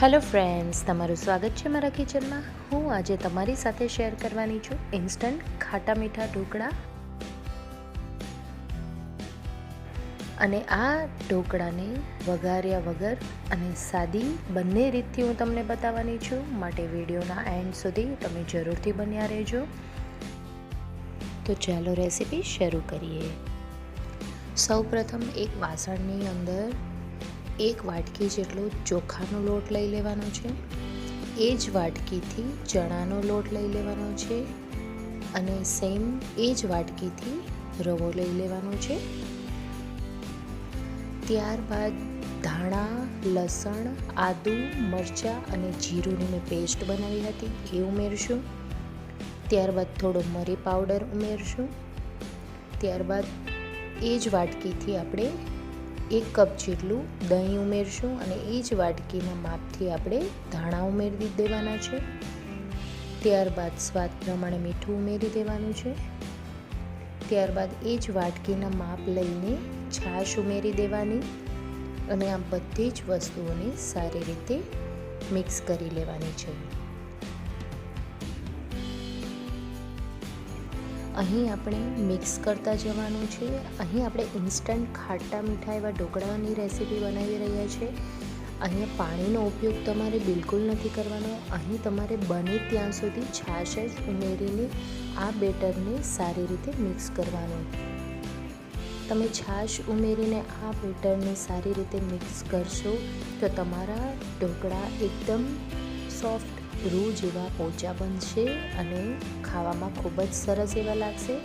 Hello friends તમારું સ્વાગત છે મારા કિચનમાં. હું આજે તમારી સાથે શેર કરવાની છું ઇન્સ્ટન્ટ ખાટા મીઠા ઢોકળા. અને આ ઢોકળાને વઘાર્યા વગર અને સાદી બંને રીતથી હું તમને બતાવવાની છું. માટે વિડીયોના એન્ડ સુધી તમે જરૂરથી બન્યા રહેજો. તો ચાલો રેસીપી શરૂ કરીએ. સૌપ્રથમ એક વાસણની અંદર એક વાટકી જેટલો ચોખાનો લોટ લઈ લેવાનો છે. એ જ વાટકીથી ચણાનો લોટ લઈ લેવાનો છે અને સેમ એ જ વાટકીથી રવો લઈ લેવાનો છે. ત્યારબાદ ધાણા, લસણ, આદુ, મરચાં અને જીરુંની મેં પેસ્ટ બનાવી હતી, એ ઉમેરશું. ત્યારબાદ થોડો મરી પાવડર ઉમેરશું. ત્યારબાદ એ જ વાટકીથી આપણે એક કપ જેટલું દહીં ઉમેરશું અને એ જ વાટકીના માપથી આપણે ધાણા ઉમેરી દેવાના છે. ત્યારબાદ સ્વાદ પ્રમાણે મીઠું ઉમેરી દેવાનું છે. ત્યારબાદ એ જ વાટકીના માપ લઈને છાશ ઉમેરી દેવાની અને આ બધી જ વસ્તુઓને સારી રીતે મિક્સ કરી લેવાની છે. અહીં આપણે મિક્સ કરતા જવાનું છે. અહીં આપણે ઇન્સ્ટન્ટ ખાટા મીઠા એવા ઢોકળાની રેસીપી બનાવી રહ્યા છે. અહીંયા પાણીનો ઉપયોગ તમારે બિલકુલ નથી કરવાનો. અહીં તમારે બને ત્યાં સુધી છાશ જ ઉમેરીને આ બેટરને સારી રીતે મિક્સ કરવાનું. તમે છાશ ઉમેરીને આ બેટરને સારી રીતે મિક્સ કરશો તો તમારા ઢોકળા એકદમ સોફ્ટ રૂ જેવા પોચા બનશે અને ખાવામાં ખૂબ જ સરસ એવા લાગશે.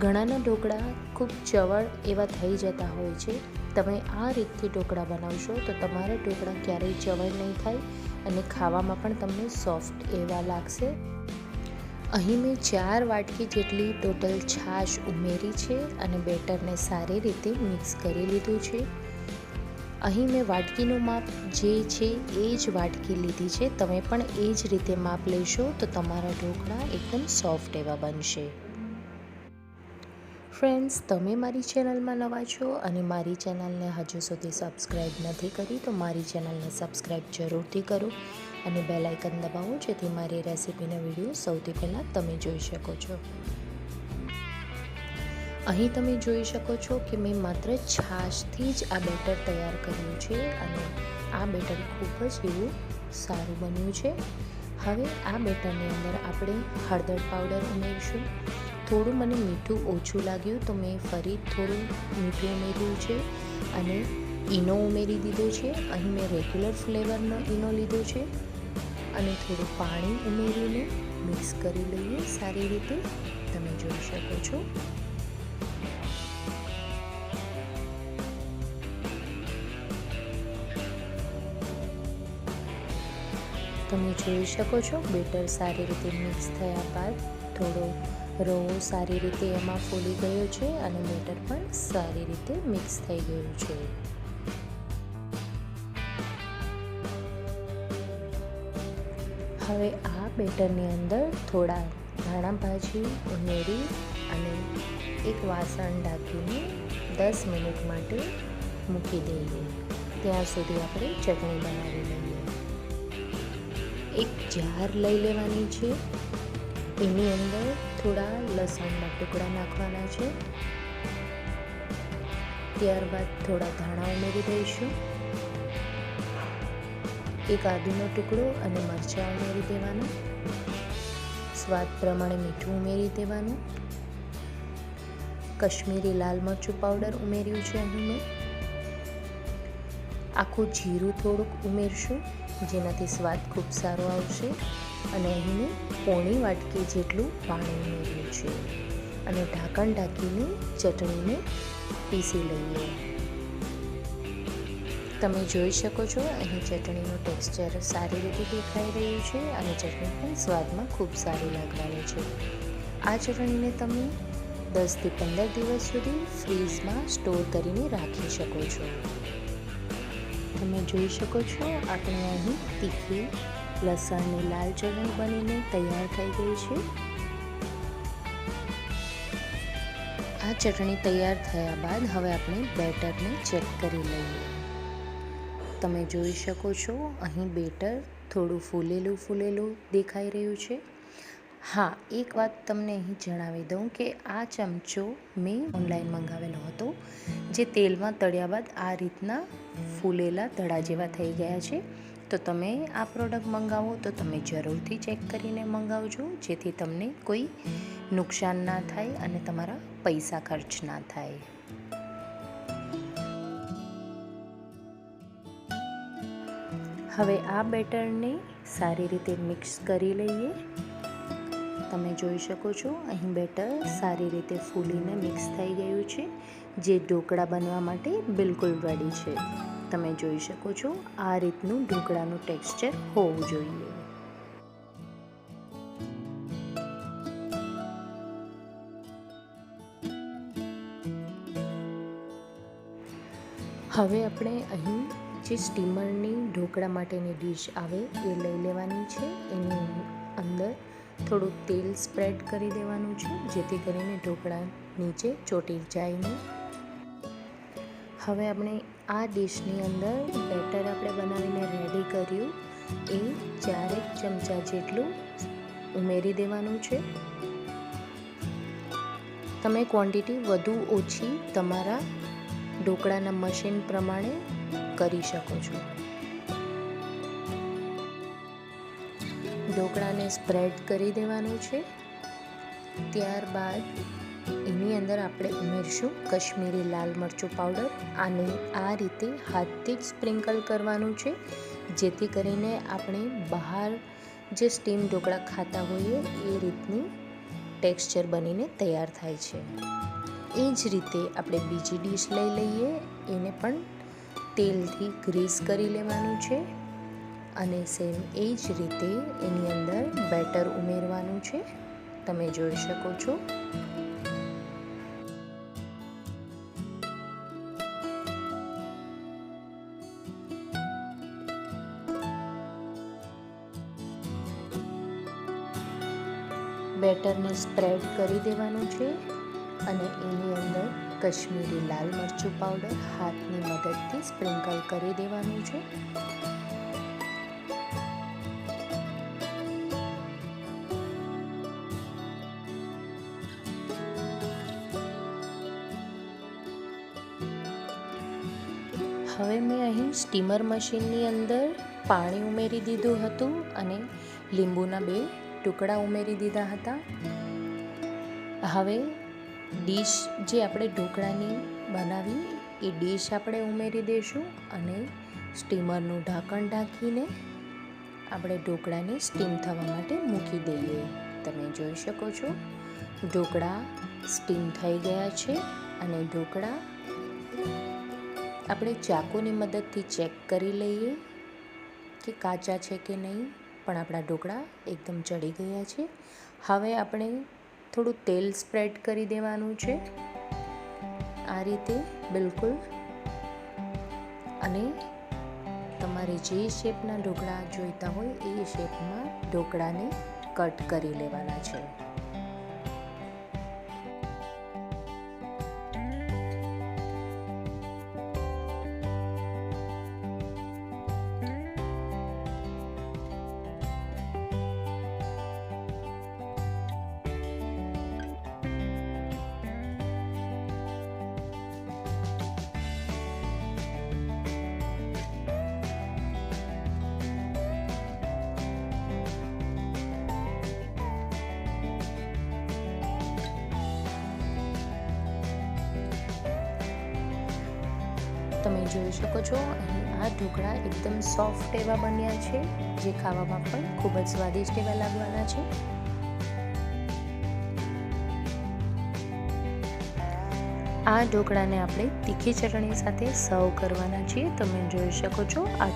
ઘણાના ઢોકળા ખૂબ ચવળ એવા થઈ જતા હોય છે. તમે આ રીતથી ઢોકળા બનાવશો તો તમારા ઢોકળા ક્યારેય ચવળ નહીં થાય અને ખાવામાં પણ તમને સોફ્ટ એવા લાગશે. અહીં મેં ચાર વાટકી જેટલી ટોટલ છાશ ઉમેરી છે અને બેટરને સારી રીતે મિક્સ કરી લીધું છે. અહીં મેં વાટકીનું માપ જે છે એ જ વાટકી લીધી છે. તમે પણ એ જ રીતે માપ લેશો તો તમારા ઢોકળા એકદમ સોફ્ટ એવા બનશે. ફ્રેન્ડ્સ, તમે મારી ચેનલમાં નવા છો અને મારી ચેનલને હજુ સુધી સબસ્ક્રાઈબ નથી કરી તો મારી ચેનલને સબસ્ક્રાઈબ જરૂરથી કરો અને બેલ આઇકન દબાવો જેથી મારી રેસીપીના વીડિયો સૌથી પહેલાં તમે જોઈ શકો છો. અહીં તમે જોઈ શકો છો કે મેં માત્ર છાશથી જ આ બેટર તૈયાર કર્યું છે અને આ બેટર ખૂબ જ એવું સારું બન્યું છે. હવે આ બેટરની અંદર આપણે હળદર પાવડર ઉમેરીશું. થોડું મને મીઠું ઓછું લાગ્યું તો મેં ફરી થોડું મીઠું ઉમેર્યું છે અને ઈનો ઉમેરી દીધો છે. અહીં મેં રેગ્યુલર ફ્લેવરનો ઈનો લીધો છે અને થોડું પાણી ઉમેરીને મિક્સ કરી લઈએ સારી રીતે. તમે જોઈ શકો છો. તમે જોઈ શકો છો, બેટર સારી રીતે મિક્સ થયા બાદ થોડો રવો સારી રીતે એમાં ફૂલી ગયો છે અને બેટર પણ સારી રીતે મિક્સ થઈ ગયું છે. હવે આ બેટરની અંદર થોડા ધાણા ભાજી ઉમેરી અને એક વાસણ ઢાંકીને દસ મિનિટ માટે મૂકી દઈએ. ત્યાં સુધી આપણે ચટણી બનાવી લઈએ એક જાર લઈ લેવાની છે. એની અંદર થોડા લસણના ટુકડા નાખવાના છે. ત્યારબાદ થોડા ધાણા ઉમેરી દઈશું. એક આદુનો ટુકડો અને મરચાં ઉમેરી દેવાના. સ્વાદ પ્રમાણે મીઠું ઉમેરી દેવાનું. કશ્મીરી લાલ મરચું પાવડર ઉમેર્યું છે અહીં મેં. આખું જીરું થોડુંક ઉમેરશું. જેનાથી સ્વાદ ખૂબ સારો આવશે અને અહીં પોણી વાટકી જેટલું પાણી ઉમેર્યું છે. અને ઢાંકણ ઢાંકીને ચટણીને પીસી લઈએ. તમે જોઈ શકો છો, અહીં ચટણીનું ટેક્સચર સારી રીતે દેખાઈ રહ્યું છે અને ચટણી પણ સ્વાદમાં ખૂબ સારી લાગવાની છે. આ ચટણીને તમે દસથી પંદર દિવસ સુધી ફ્રીઝમાં સ્ટોર કરીને રાખી શકો છો. તમે જોઈ શકો છો, આપણે અહીં તીખી, લસણની લાલ ચટણી બનીને તૈયાર થઈ ગઈ છે. આ ચટણી તૈયાર થયા બાદ હવે આપણે બેટરને ચેક કરી લઈએ. તમે જોઈ શકો છો, અહીં બેટર થોડું ફૂલેલું ફૂલેલું દેખાઈ રહ્યું છે. હા, એક વાત તમને અહીં જણાવી દઉં કે આ ચમચો મેં ઓનલાઈન મંગાવેલો હતો, જે તેલમાં તળ્યા બાદ આ રીતના ફૂલેલા ધડા જેવા થઈ ગયા છે. તો તમે આ પ્રોડક્ટ મંગાવો તો તમે જરૂરથી ચેક કરીને મંગાવજો, જેથી તમને કોઈ નુકસાન ના થાય અને તમારા પૈસા ખર્ચ ના થાય. હવે આ બેટરને સારી રીતે મિક્સ કરી લઈએ. તમે જોઈ શકો છો, અહીં બેટર સારી રીતે ફૂલીને મિક્સ થઈ ગયું છે, જે ઢોકળા બનવા માટે બિલકુલ રેડી છે. તમે જોઈ શકો છો, આ રીતનું ઢોકળાનું ટેક્સચર હોવું જોઈએ. હવે આપણે અહીં જે સ્ટીમરની ઢોકળા માટેની ડીશ આવે એ લઈ લેવાની છે. એની અંદર થોડું તેલ સ્પ્રેડ કરી દેવાનું છે, જેથી કરીને ઢોકળા નીચે ચોટી જાય નહીં. હવે આપણે આ ડીશની અંદર બેટર આપણે બનાવીને રેડી કર્યું. એ ચારેક ચમચા જેટલું ઉમેરી દેવાનું છે. તમે ક્વોન્ટિટી વધુ ઓછી તમારા ઢોકળાના મશીન પ્રમાણે કરી શકો છો. ઢોકળાને સ્પ્રેડ કરી દેવાનું છે. ત્યારબાદ એની અંદર આપણે ઉમેરશું કશ્મીરી લાલ મરચું પાવડર આને આ રીતે હાથથી જ સ્પ્રિંકલ કરવાનું છે. જેથી કરીને આપણે બહાર જે સ્ટીમ ઢોકળા ખાતા હોઈએ એ રીતની ટેક્સચર બનીને તૈયાર થાય છે. એ જ રીતે આપણે બીજી ડીશ લઈ લઈએ. એને પણ તેલથી ગ્રીસ કરી લેવાનું છે. અને સેમ એ જ રીતે એની અંદર બેટર ઉમેરવાનું છે. તમે જોઈ શકો છો. બેટરને સ્પ્રેડ કરી દેવાનું છે અને એની અંદર કશ્મીરી લાલ મરચું પાવડર હાથની મદદથી સ્પ્રિંકલ કરી દેવાનું છે. હવે મેં અહીં સ્ટીમર મશીનની અંદર પાણી ઉમેરી દીધું હતું અને લીંબુના બે ટુકડા ઉમેરી દીધા હતા. હવે ડીશ જે આપણે ઢોકળાની બનાવી, એ ડીશ આપણે ઉમેરી દઈશું અને સ્ટીમરનું ઢાંકણ ઢાંકીને આપણે ઢોકળાને સ્ટીમ થવા માટે મૂકી દઈએ. તમે જોઈ શકો છો, ઢોકળા સ્ટીમ થઈ ગયા છે અને ઢોકળા આપણે ચાકુની મદદથી ચેક કરી લઈએ કે કાચા છે કે નહીં, પણ આપણા ઢોકળા એકદમ ચડી ગયા છે. હવે આપણે થોડું તેલ સ્પ્રેડ કરી દેવાનું છે. આ રીતે બિલકુલ. અને તમારે જે શેપના ઢોકળા જોઈતા હોય એ શેપમાં ઢોકળાને કટ કરી લેવાના છે. તમે જોઈ શકો છો, અહીં આ ઢોકળા એકદમ સોફ્ટ એવા બન્યા છે, જે ખાવામાં પણ ખૂબ જ સ્વાદિષ્ટ એવા લાગવાના છે. આ ઢોકળાને આપણે તીખી ચટણી સાથે સર્વ કરવાના છીએ, તમે જોઈ શકો છો આ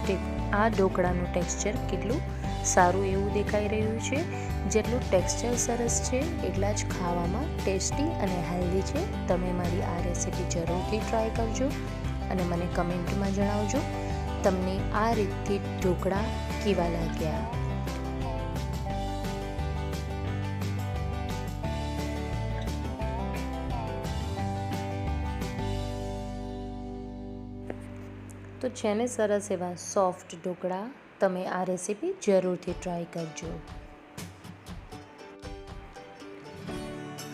આ ઢોકળાનું ટેક્સચર કેટલું સારું એવું દેખાઈ રહ્યું છે, જેટલું ટેક્સચર સરસ છે, એટલા જ ખાવામાં ટેસ્ટી અને હેલ્ધી છે. તમે મારી આ રેસીપી જરૂરથી ટ્રાય કરજો. અને મને કમેન્ટમાં જણાવજો, તમને આ રીતથી ઢોકળા કેવા લાગ્યા. તો છે ને સરસ એવા સોફ્ટ ઢોકળા, તમે આ રેસીપી જરૂરથી ટ્રાય કરજો.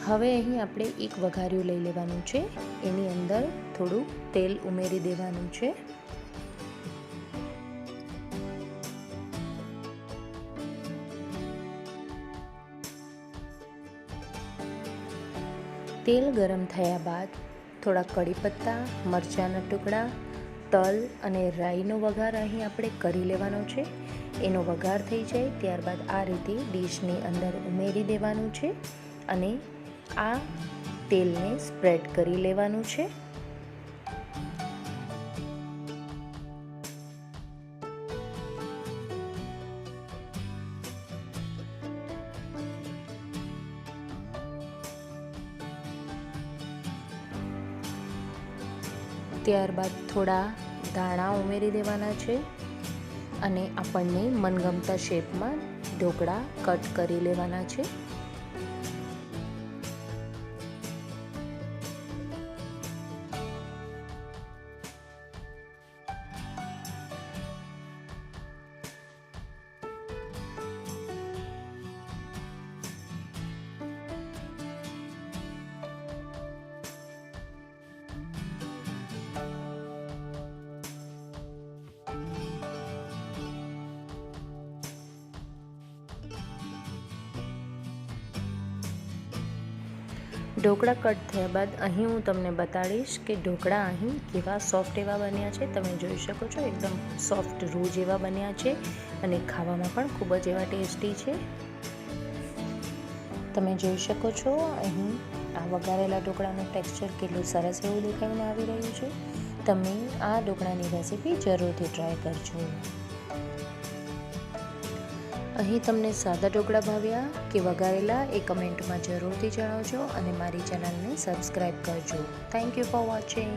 હવે અહીં આપણે એક વઘાર્યું લઈ લેવાનું છે. એની અંદર થોડું તેલ ઉમેરી દેવાનું છે. તેલ ગરમ થયા બાદ થોડા કડી પત્તા મરચાંના ટુકડા, તલ અને રાઈનો વઘાર અહીં આપણે કરી લેવાનો છે. એનો વઘાર થઈ જાય ત્યારબાદ આ રીતે ડીશની અંદર ઉમેરી દેવાનું છે અને આ તેલને સ્પ્રેડ કરી લેવાનું છે. ત્યારબાદ થોડા ધાણા ઉમેરી દેવાના છે અને આપણને મનગમતા શેપમાં ઢોકળા કટ કરી લેવાના છે. ઢોકળા કટ થયા બાદ અહીં હું તમને બતાડીશ કે ઢોકળા અહીં કેવા સોફ્ટ એવા બન્યા છે. તમે જોઈ શકો છો એકદમ સોફ્ટ રૂ જેવા બન્યા છે અને ખાવામાં પણ ખૂબ જ એવા ટેસ્ટી છે. તમે જોઈ શકો છો અહીં આ વઘારેલા ઢોકળાનું ટેક્સચર કેટલું સરસ એવું દેખાઈને આવી રહ્યું છે. તમે આ ઢોકળાની રેસીપી જરૂરથી ટ્રાય કરજો. અહીં તમને સાદા ઢોકળા ભાવ્યા કે વઘારેલા એ કમેન્ટમાં જરૂરથી જણાવજો અને મારી ચેનલને સબસ્ક્રાઈબ કરજો. Thank you for watching